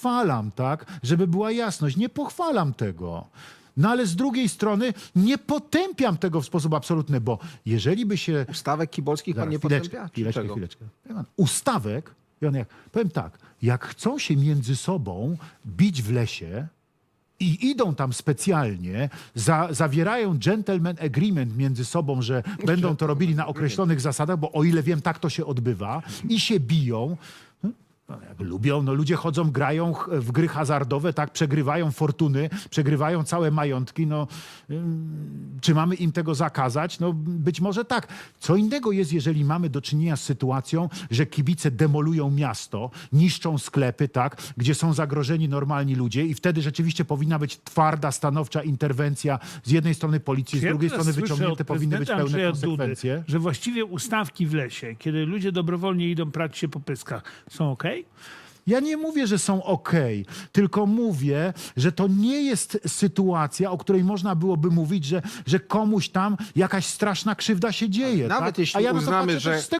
pochwalam, tak, żeby była jasność, nie pochwalam tego. No ale z drugiej strony nie potępiam tego w sposób absolutny, bo jeżeli by się Ustawek kibolskich pan Zaraz, nie chwileczkę, potępia? Czy chwileczkę, czego? chwileczkę. Wie pan, Ustawek, jak, powiem tak, jak chcą się między sobą bić w lesie i idą tam specjalnie, za, zawierają gentleman agreement między sobą, że będą to robili na określonych zasadach, bo o ile wiem, tak to się odbywa i się biją, no, jak lubią, no ludzie chodzą, grają w gry hazardowe, tak, przegrywają fortuny, przegrywają całe majątki, no czy mamy im tego zakazać? No być może tak. Co innego jest, jeżeli mamy do czynienia z sytuacją, że kibice demolują miasto, niszczą sklepy, tak, gdzie są zagrożeni normalni ludzie i wtedy rzeczywiście powinna być twarda, stanowcza interwencja z jednej strony policji, z drugiej strony wyciągnięte powinny być pełne Andrzeja konsekwencje. Dudy, że właściwie ustawki w lesie, kiedy ludzie dobrowolnie idą prać się po pyskach, są ok? Ja nie mówię, że są ok, tylko mówię, że to nie jest sytuacja, o której można byłoby mówić, że, że komuś tam jakaś straszna krzywda się dzieje. Nawet tak? jeśli A ja na to uznamy, patrzę że